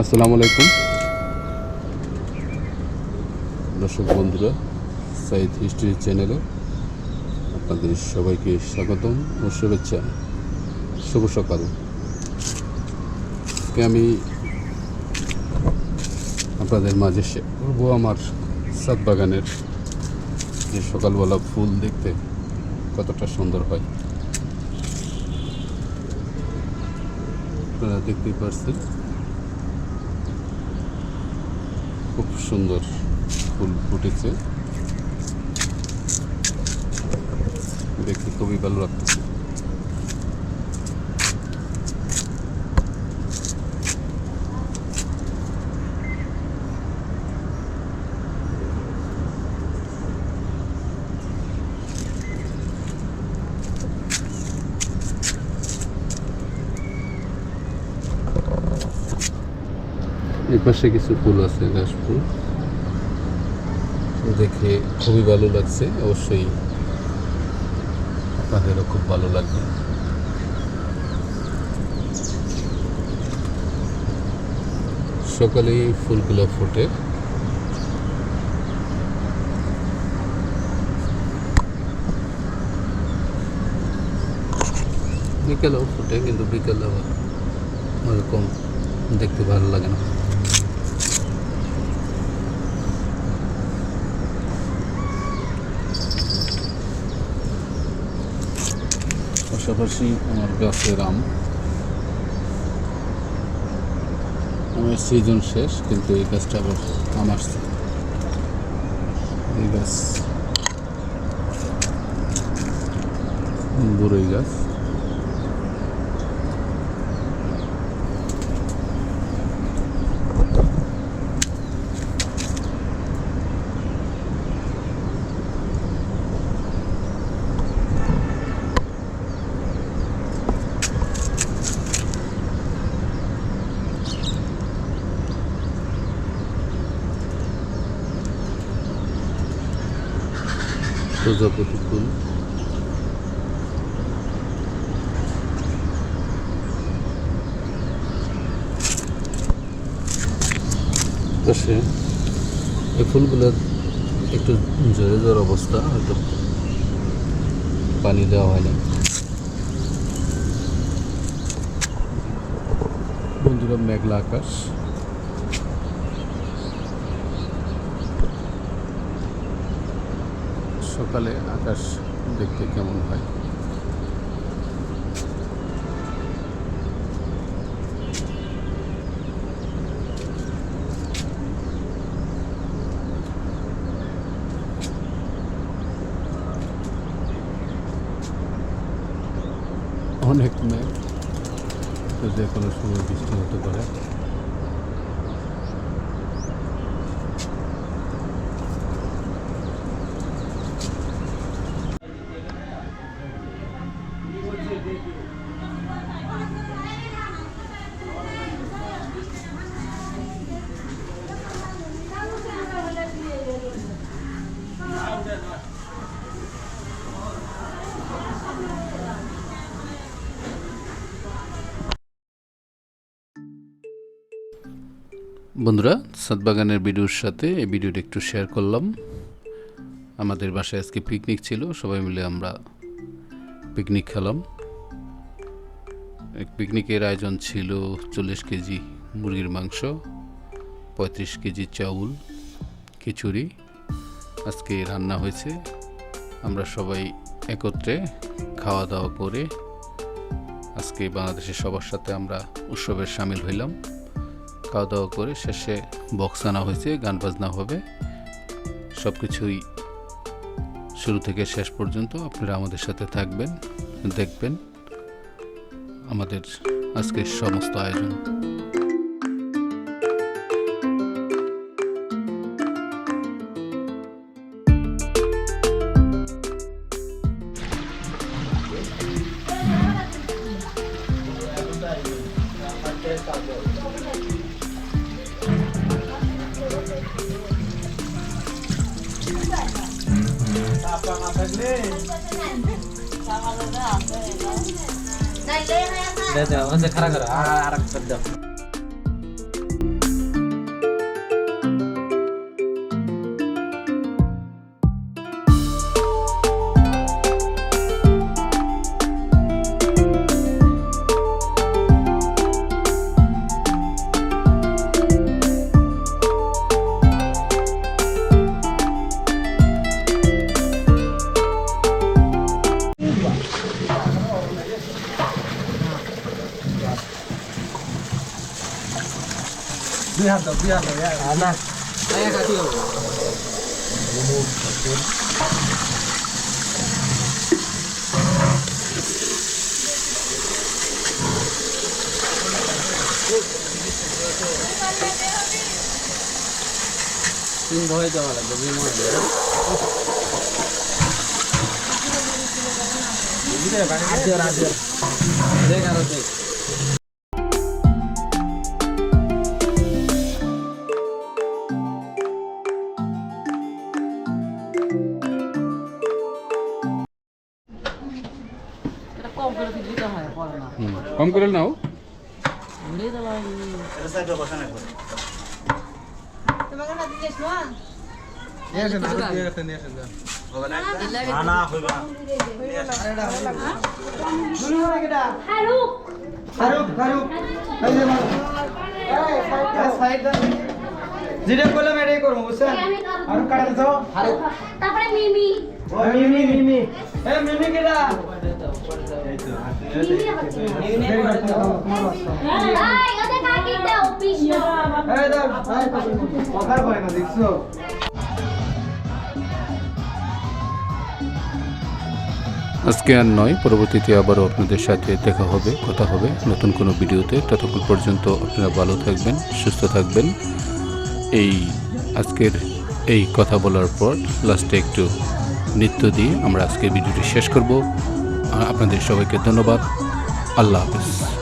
আসসালামু আলাইকুম। দর্শক বন্ধুরা, সাইদ হিস্ট্রি চ্যানেলে আপনাদের সবাইকে স্বাগতম ও শুভেচ্ছা। শুভ সকাল। আমি আপনাদের মাঝে সে করব আমার সাত বাগানের যে সকালবেলা ফুল দেখতে কতটা সুন্দর হয়। আপনারা দেখতেই পারছেন। খুব সুন্দর ফুল ফুটেছে। দেখতে খুবই ভালো লাগতেছে। এই পাশে কিছু ফুল আছে ঘাস ফুল দেখে খুবই ভালো লাগছে। অবশ্যই আপনাদেরও খুব ভালো লাগবে। সকালেই ফুলগুলো ফোটে। বিকেলেও ফোটে, কিন্তু বিকেলে আবার ওরকম দেখতে ভালো লাগে না। পাশাপাশি আমার গাছের আম আমার সিজন শেষ, কিন্তু এই গাছটা আবার আম আসছে এই গাছ। বড়ই গাছ। প্রজাপতি ফুল পাশে এই ফুলগুলোর একটু জোরে জোর অবস্থা, হয়তো পানি দেওয়া হয় না বন্ধুরা, মেঘলা আকাশ। সকালে আকাশ দেখতে কেমন হয়? অনেক মেঘ যে কোনো সময় বৃষ্টি হতে পারে। বন্ধুরা, সাতবাগানের ভিডিওর সাথে এই ভিডিওটা একটু শেয়ার করলাম। আমাদের বাসায় আজকে পিকনিক ছিল, সবাই মিলে আমরা পিকনিক খেলাম। পিকনিকের আয়োজন ছিল চল্লিশ কেজি মুরগির মাংস, পঁয়ত্রিশ কেজি চাউল, খিচুড়ি। আজকে রান্না হয়েছে। আমরা সবাই একত্রে খাওয়া দাওয়া করে আজকে বাংলাদেশের সবার সাথে আমরা উৎসবের সামিল হইলাম। খাওয়া দাওয়া করে শেষে বক্স আনা হয়েছে, গান বাজনা হবে। সব কিছুই শুরু থেকে শেষ পর্যন্ত আপনারা আমাদের সাথে থাকবেন, দেখবেন আমাদের আজকের সমস্ত আয়োজন। দাও দাও খারাপ করো আর আর দাও দুই হাত দাও দুই হাত দাও ইয়া। না এক হাতি হবে তিন ভয় দেওয়া লাগবে বিমল রাজ্য রাজ্য দেখ আরও দেখ কম করে নাও আসেন, যান। ফারুক, ফারুক। যেটা করলাম এটাই করব বুঝছেন? আর কাটা দিছো তারপরে মিমি। ওই মিমি মিমি। এ মিমি কেডা? দাও দাও কয় না দেখছ? আজকে আর নয় পরবর্তীতে আবারও আপনাদের সাথে দেখা হবে কথা হবে। নতুন কোনো ভিডিওতে ততক্ষণ পর্যন্ত আপনারা ভালো থাকবেন সুস্থ থাকবেন। এই আজকের এই কথা বলার পর লাস্টে একটু নৃত্য দিয়ে আমরা আজকের ভিডিওটি শেষ করব। আপনাদের সবাইকে ধন্যবাদ। আল্লাহ হাফিজ।